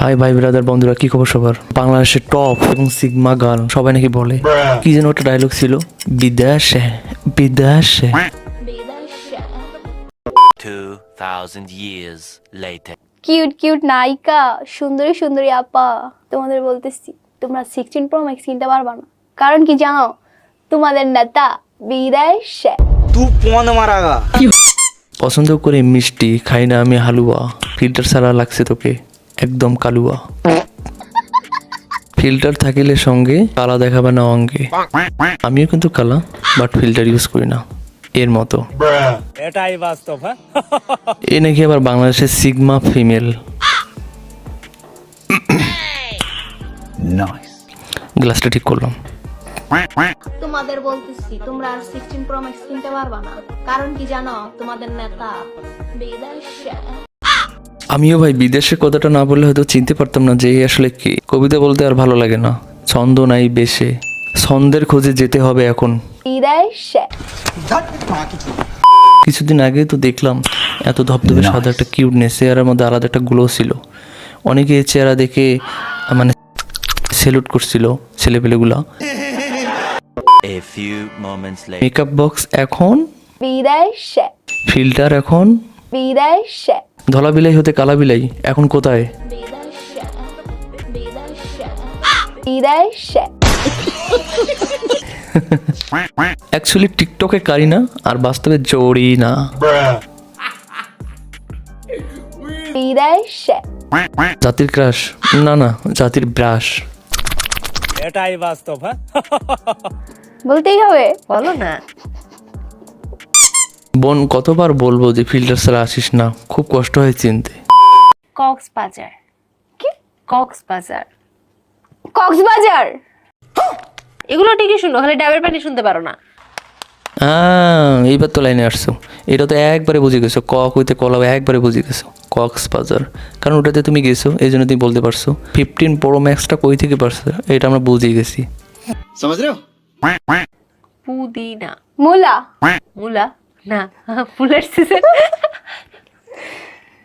High ভাই brother বন্ধুরা কি খবর সবার? বাংলাদেশের টপ এবং সিগমা গার্ল সবাই নাকি বলে। কি যেন একটা ডায়লগ ছিল বিদেশে বিদেশে 2000 years later কিউট কিউট নায়িকা সুন্দরী সুন্দরী আপা তোমাদের বলতেছি তোমরা সিক্সটিন প্রো ম্যাক্স কিনতে পারবে না। কারণ কি জানো তোমাদের নেতা বিদেশে তুই পন মারাগা পছন্দ করে মিষ্টি খাই না আমি হালুয়া। ফিল্টার সারা লাগছে তোকে। একদম কালুয়া। ফিল্টার থাকিলে সঙ্গে কালা দেখাবে না অঙ্গে। আমিও কিন্তু কালা বাট ফিল্টার ইউজ করি না। এর মতো। এটাই বাস্তব হ্যাঁ? এ নাকি আবার বাংলাদেশের সিগমা ফিমেল। গ্লাসটা ঠিক করলাম। তোমাদের বলতেছি তোমরা আর সিক্সটিন প্রো ম্যাক্স কিনতে পারবা না। কারণ কি জানো তোমাদের নেতা বিদেশে আমিও ভাই বিদেশের কথাটা না বললে হয়তো চিনতে পারতাম না যে আসলে কে। কবিতা বলতে আর ভালো লাগে না। ছন্দ নাই বেশে। ছন্দের খোঁজে যেতে হবে এখন। বিদেশে কিছুদিন আগে তো দেখলাম এত ধবধবে সাদা একটা কিউটনেস চেহারার মধ্যে আলাদা একটা গ্লো ছিল। অনেকে এই চেহারা দেখে মানে সেলুট করছিল ছেলেপেলেগুলা। মেকআপ বক্স এখন। বিদেশে ফিল্টার এখন। বিদেশে ধলা বিলাই হতে কালা বিলাই এখন কোথায়? অ্যাকচুয়ালি টিকটকে কারিনা আর বাস্তবে জড়ি না। জাতির ক্রাশ। না না জাতির ব্রাশ। এটাই বাস্তব হ্যাঁ? বলতেই হবে বলো না। বোন কতবার বলব যে ফিল্টার ছাড়া আসিস না? খুব কষ্ট হয় চিনতে। কক্সবাজার। কি? কক্সবাজার। কক্সবাজার? হ্যাঁ। এগুলো ঠিকই শুনো খালি ডাবের পানি শুনতে পারো না। হ্যাঁ এইবার তো লাইনে আসছো। এটা তো একবারে বুঝে গেছো। কক হইতে কলাও একবারে বুঝে গেছো। কক্সবাজার। কারণ ওটাতে তুমি গেছো এই জন্য তুমি বলতে পারছ। ফিফটিন প্রো ম্যাক্সটা কই থেকে পারছ? এটা আমরা বুঝে গেছি। পুদিনা। মুলা। মুলা। না ফুলের সিজন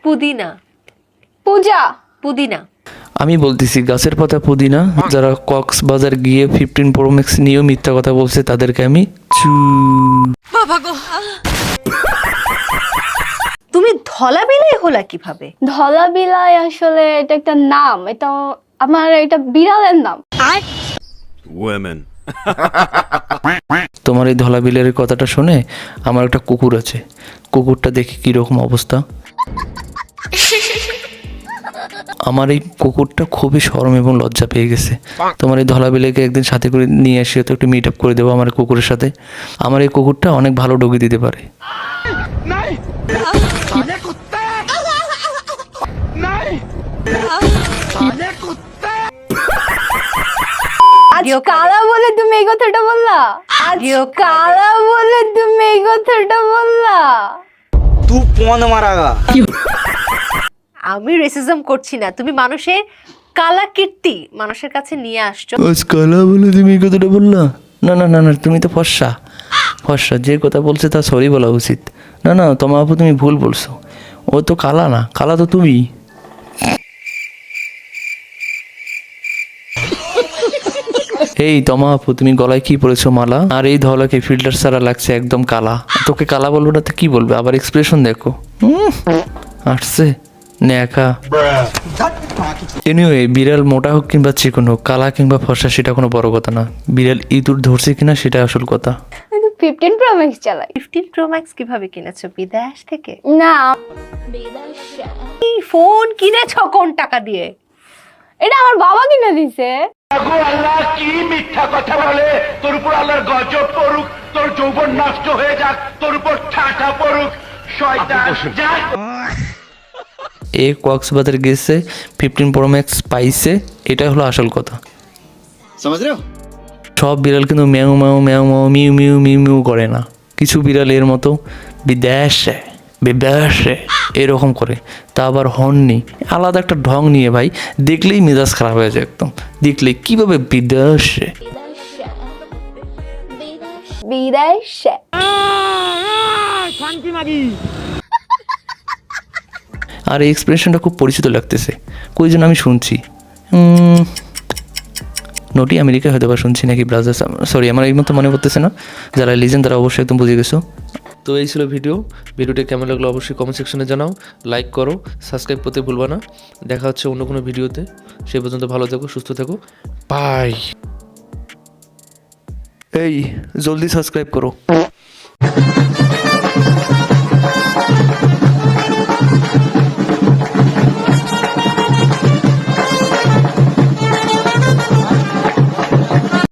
পুদিনা। পূজা। পুদিনা। আমি বলতেছি গাছের পাতা পুদিনা যারা কক্সবাজার গিয়ে ফিফটিন প্রো ম্যাক্স নিয়েও মিথ্যা কথা বলছে তাদেরকে আমি চু তুমি ধলা বিলাই হলা কীভাবে? ধলা বিলাই আসলে এটা একটা নাম এটা আমার এটা বিড়ালের নাম। Women. তোমার এই ধলা বিলের কথাটা শুনে আমার একটা কুকুর আছে। কুকুরটা দেখি কীরকম অবস্থা? আমার এই কুকুরটা খুবই শরম এবং লজ্জা পেয়ে গেছে। তোমার এই ধলা বিলেকে একদিন সাথে করে নিয়ে এসে তো একটু মিট আপ করে দেবো আমার কুকুরের সাথে। আমার এই কুকুরটা অনেক ভালো ডগি দিতে পারে। আজ কালা বলে তুমি এই কথাটা বললা? আজ কালা বলে তুমি এই কথাটা বললা? তু পন মারাগা আমি রেসিজম করছি না তুমি মানুষের কালা কীর্তি মানুষের কাছে নিয়ে আসছো। আজ কালা বলে তুমি এই কথাটা বললা? না না না না তুমি তো ফর্সা। ফর্সা যে কথা বলছে তা সরি বলা উচিত। না না তোমার তুমি ভুল বলছো। ও তো কালা না কালা তো তুমি। এই তমা আপু তুমি গলায় কি পরেছো মালা? আর এই ধলাকে ফিল্টার ছাড়া লাগছে একদম কালা। তোকে কালা বলব না তো কি বলবে? আবার এক্সপ্রেশন দেখো। আসছে। ন্যাকা। এনিওয়ে বিড়াল মোটা হোক কিংবা চিকন হোক কালা কিংবা ফর্সা সেটা কোনো বড় কথা না। বিড়াল ইঁদুর ধরছে কিনা সেটা আসল কথা। ফিফটিন প্রো ম্যাক্স চালাই। ফিফটিন প্রো ম্যাক্স কীভাবে কিনেছো? বিদেশ থেকে? না। এই ফোন কিনেছো কোন টাকা দিয়ে? এটা আমার বাবা কিনে দিছে। আল্লাহ কি মিথ্যা কথা বলে? তোর উপর আল্লাহর গজব পড়ুক তোর যৌবন নষ্ট হয়ে যাক তোর উপর পড়ুক। শয়তান যাক এ কক্সবাজার গেছে ফিফটিন প্রো ম্যাক্স পাইছে এটাই হলো আসল কথা। সব বিড়াল কিন্তু ম্যাও ম্যাও ম্যাও ম্যাও মিউ মিউ মিউ মিউ করে না। কিছু বিড়াল এর মতো বিদেশে। বিদেশে এরকম করে। তা আবার হর্ননি আলাদা একটা ঢং নিয়ে ভাই দেখলেই মেজাজ খারাপ হয়ে যায় একদম। দেখলেই কীভাবে বিদেশে বিদেশে আর এই এক্সপ্রেশনটা খুব পরিচিত লাগতেছে। কই যেন আমি শুনছি। উম, নটি আমেরিকায় হয়তো বা শুনছি নাকি ব্রাজার সরি আমার এই মতো মনে পড়তেছে না। যারা লিজেন তারা অবশ্যই একদম বুঝে গেছো। তো এই ছিল ভিডিও। ভিডিওটি কেমন লাগল অবশ্যই কমেন্ট সেকশনে জানাও। লাইক করো সাবস্ক্রাইব করতে ভুলবা না। দেখা হচ্ছে অন্য কোনো ভিডিওতে। সে পর্যন্ত ভালো থেকো, সুস্থ থেকো। বাই এই, জলদি সাবস্ক্রাইব করো।